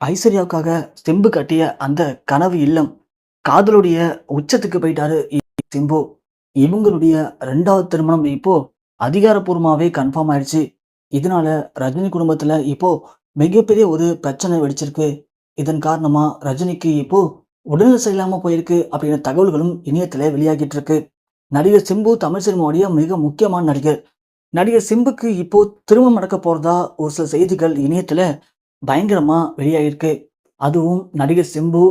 ஐஸ்வர்யாவுக்காக சிம்பு கட்டிய அந்த கனவு இல்லம் காதலுடைய உச்சத்துக்கு போயிட்டாரு சிம்பு. இவங்களுடைய ரெண்டாவது திருமணம் இப்போ அதிகாரப்பூர்வமாகவே கன்ஃபார்ம் ஆயிடுச்சு. இதனால ரஜினி குடும்பத்துல இப்போ மிகப்பெரிய ஒரு பிரச்சனை வெடிச்சிருக்கு. இதன் காரணமா ரஜினிக்கு இப்போ உடல்நிலை சரியில்லாம போயிருக்கு அப்படின்ற தகவல்களும் இணையத்துல வெளியாகிட்டு இருக்கு. நடிகர் சிம்பு தமிழ் சினிமாவுடைய மிக முக்கியமான நடிகர். நடிகர் சிம்புக்கு இப்போ திருமணம் நடக்க போறதா ஒரு சில செய்திகள் இணையத்துல பயங்கரமாக வெளியாகிருக்கு அதுவும் நடிகர் சிம்பு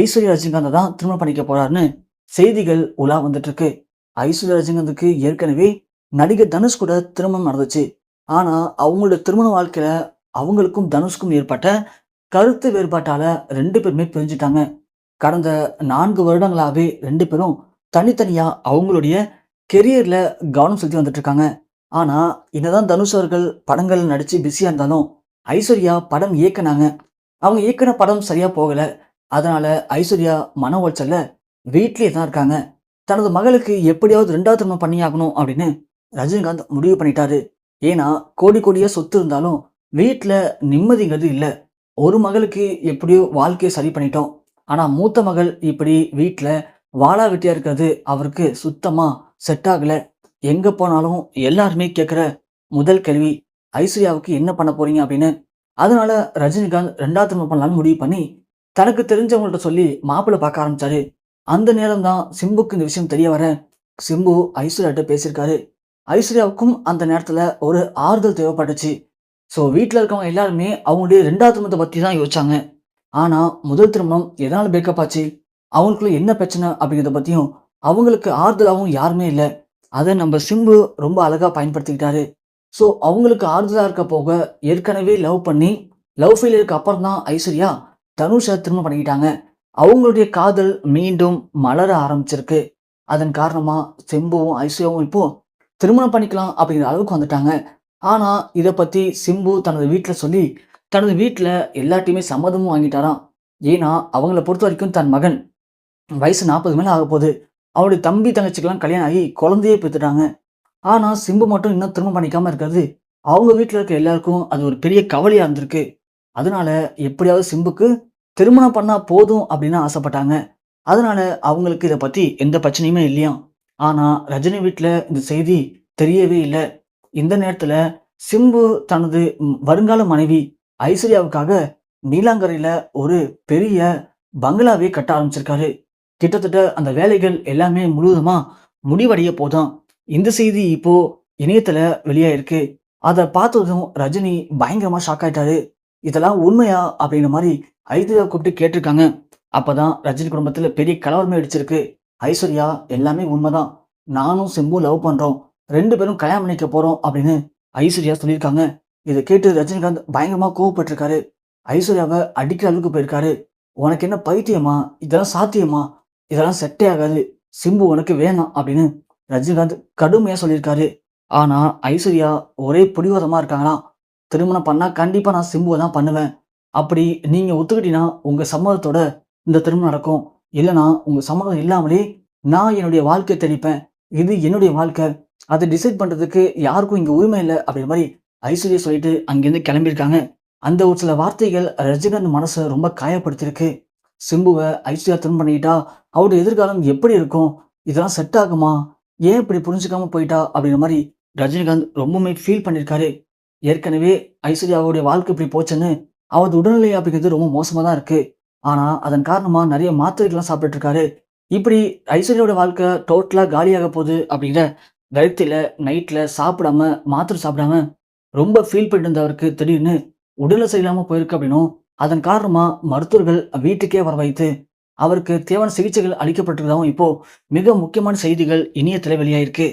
ஐஸ்வர்யா ரஜினிகாந்த் தான் திருமணம் பண்ணிக்க போகிறாருன்னு செய்திகள் உலா வந்துட்டுருக்கு. ஐஸ்வர்யா ரஜினிகாந்துக்கு ஏற்கனவே நடிகர் தனுஷ் கூட திருமணம் நடந்துச்சு. ஆனால் அவங்களோட திருமண வாழ்க்கையில் அவங்களுக்கும் தனுஷ்க்கும் ஏற்பட்ட கருத்து வேறுபாட்டால் ரெண்டு பேருமே பிரிஞ்சுட்டாங்க. கடந்த நான்கு வருடங்களாகவே ரெண்டு பேரும் தனித்தனியாக அவங்களுடைய கெரியரில் கவனம் செலுத்தி வந்துட்டுருக்காங்க. ஆனால் என்னதான் தனுஷ் அவர்கள் படங்கள் நடித்து பிஸியாக இருந்தாலும் ஐஸ்வர்யா படம் இயக்குனாங்க. அவங்க இயக்குன படம் சரியா போகல. அதனால ஐஸ்வர்யா மன உளைச்சல்ல வீட்லயே தான் இருக்காங்க. தனது மகளுக்கு எப்படியாவது ரெண்டாவது திருமணம் பண்ணியாகணும் அப்படின்னு ரஜினிகாந்த் முடிவு பண்ணிட்டாரு. ஏன்னா கோடி கோடியா சொத்து இருந்தாலும் வீட்டில் நிம்மதிங்கிறது இல்லை. ஒரு மகளுக்கு எப்படியோ வாழ்க்கையை சரி பண்ணிட்டோம். ஆனால் மூத்த மகள் இப்படி வீட்டில் வாழா வெட்டியா இருக்கிறது அவருக்கு சுத்தமாக செட் ஆகலை. எங்கே போனாலும் எல்லாருமே கேட்குற முதல் கேள்வி ஐஸ்வர்யாவுக்கு என்ன பண்ண போறீங்க அப்படின்னு? அதனால ரஜினிகாந்த் ரெண்டாவது திருமணம் பண்ணலாம்னு முடிவு பண்ணி தனக்கு தெரிஞ்சவங்கள்ட்ட சொல்லி மாப்பிள்ளை பார்க்க ஆரம்பிச்சாரு. அந்த நேரம் தான் சிம்புக்கு இந்த விஷயம் தெரிய வர சிம்பு ஐஸ்வர்யாட்ட பேசியிருக்காரு. ஐஸ்வர்யாவுக்கும் அந்த நேரத்தில் ஒரு ஆறுதல் தேவைப்பட்டுச்சு. ஸோ வீட்டில் இருக்கவங்க எல்லாருமே அவங்களுடைய ரெண்டாவது திருமணத்தை பற்றி தான் யோசிச்சாங்க. ஆனால் முதல் திருமணம் எதனால் பிரேக்கப் ஆச்சு? அவங்களுக்குள்ள என்ன பிரச்சனை அப்படிங்கிறத பற்றியும் அவங்களுக்கு ஆறுதலாகவும் யாருமே இல்லை. அதை நம்ம சிம்பு ரொம்ப அழகாக பயன்படுத்திக்கிட்டாரு. ஸோ அவங்களுக்கு ஆறுதலாக இருக்க போக ஏற்கனவே லவ் பண்ணி லவ் ஃபெயிலியருக்கு அப்புறம் தான் ஐஸ்வர்யா தனுஷை திரும்ப பண்ணிக்கிட்டாங்க. அவங்களுடைய காதல் மீண்டும் மலர ஆரம்பிச்சிருக்கு. அதன் காரணமாக சிம்புவும் ஐஸ்வர்யாவும் இப்போ திருமணம் பண்ணிக்கலாம் அப்படிங்கிற அளவுக்கு வந்துட்டாங்க. ஆனால் இதை பற்றி சிம்பு தனது வீட்டில் சொல்லி தனது வீட்டில் எல்லாட்டையுமே சம்மதமும் வாங்கிட்டாராம். ஏன்னா அவங்கள பொறுத்த வரைக்கும் தன் மகன் வயசு நாற்பது மேலே ஆக போகுது அவருடைய தம்பி தங்கச்சிக்கெல்லாம் கல்யாணம் ஆகி குழந்தையே பெற்றுட்டாங்க. ஆனால் சிம்பு மட்டும் இன்னும் திரும்ப பண்ணிக்காமல் இருக்கிறது. அவங்க வீட்டில் இருக்க எல்லாருக்கும் அது ஒரு பெரிய கவலையாக இருந்திருக்கு. அதனால எப்படியாவது சிம்புக்கு திருமணம் பண்ணால் போதும் அப்படின்னு ஆசைப்பட்டாங்க. அதனால அவங்களுக்கு இதை பற்றி எந்த பிரச்சனையுமே இல்லையாம். ஆனால் ரஜினி வீட்டில் இந்த செய்தி தெரியவே இல்லை. இந்த நேரத்தில் சிம்பு தனது வருங்கால மனைவி ஐஸ்வர்யாவுக்காக நீலாங்கரையில் ஒரு பெரிய பங்களாவே கட்ட ஆரம்பிச்சிருக்காரு. கிட்டத்தட்ட அந்த வேலைகள் எல்லாமே முழுவதுமாக முடிவடைய போதும். இந்த செய்தி இப்போ இணையத்துல வெளியாயிருக்கு. அதை பார்த்ததும் ரஜினி பயங்கரமா ஷாக் ஆயிட்டாரு. இதெல்லாம் உண்மையா அப்படிங்கிற மாதிரி ஐஸ்வர்யா கூப்பிட்டு கேட்டிருக்காங்க. அப்பதான் ரஜினி குடும்பத்துல பெரிய கலவரமே அடிச்சிருக்கு. ஐஸ்வர்யா எல்லாமே உண்மைதான். நானும் சிம்பு லவ் பண்றோம். ரெண்டு பேரும் கல்யாணம் பண்ணிக்க போறோம் அப்படின்னு ஐஸ்வர்யா சொல்லியிருக்காங்க. இதை கேட்டு ரஜினிகாந்த் பயங்கரமா கோவப்பட்டிருக்காரு. ஐஸ்வர்யாவை அடிக்கிற அளவுக்கு போயிருக்காரு. உனக்கு என்ன பைத்தியமா? இதெல்லாம் சாத்தியமா? இதெல்லாம் செட்டே ஆகாது. சிம்பு உனக்கு வேணாம் அப்படின்னு ரஜினிகாந்த் கடுமையாக சொல்லியிருக்காரு. ஆனால் ஐஸ்வர்யா ஒரே பிடிவாதமாக இருக்காங்களாம் திருமணம் பண்ணால் கண்டிப்பாக நான் சிம்புவை தான் பண்ணுவேன். அப்படி நீங்கள் ஒத்துக்கிட்டீங்கன்னா உங்கள் சம்மதத்தோட இந்த திருமணம் நடக்கும். இல்லைன்னா உங்கள் சம்மதம் இல்லாமலே நான் என்னுடைய வாழ்க்கையை தெளிப்பேன் இது என்னுடைய வாழ்க்கை. அதை டிசைட் பண்ணுறதுக்கு யாருக்கும் இங்கே உரிமை இல்லை அப்படின்ற மாதிரி ஐஸ்வர்யா சொல்லிட்டு அங்கேருந்து கிளம்பியிருக்காங்க. அந்த ஒரு சில வார்த்தைகள் ரஜினிகாந்த் மனசை ரொம்ப காயப்படுத்தியிருக்கு. சிம்புவை ஐஸ்வர்யா திரும்ப பண்ணிக்கிட்டா அவருடைய எதிர்காலம் எப்படி இருக்கும்? இதெல்லாம் செட் ஆகுமா? ஏன் இப்படி புரிஞ்சுக்காம போயிட்டா அப்படிங்கிற மாதிரி ரஜினிகாந்த் ரொம்பவுமே ஃபீல் பண்ணியிருக்காரு. ஏற்கனவே ஐஸ்வர்யாவுடைய வாழ்க்கை இப்படி போச்சுன்னு அவரது உடல்நிலை அப்படிங்கிறது ரொம்ப மோசமாக தான் இருக்குது ஆனால் அதன் காரணமாக நிறைய மாத்திரைகள்லாம் சாப்பிட்டுருக்காரு இப்படி ஐஸ்வர்யாவோட வாழ்க்கை டோட்டலாக காலியாக போகுது அப்படிங்கிற விரக்தியில நைட்டில் சாப்பிடாம மாத்திரை சாப்பிடாம ரொம்ப ஃபீல் பண்ணிட்டு இருந்தவருக்கு திடீர்னு உடல்நிலை சரியில்லாமல் போயிருக்கு அப்படின்னும் அதன் காரணமாக மருத்துவர்கள் வீட்டுக்கே வர வைத்து அவருக்கு தேவையான சிகிச்சைகள் அளிக்கப்பட்டிருக்கிறதாவும் இப்போது மிக முக்கியமான செய்திகள் இணையத்தில் வெளியாயிருக்கு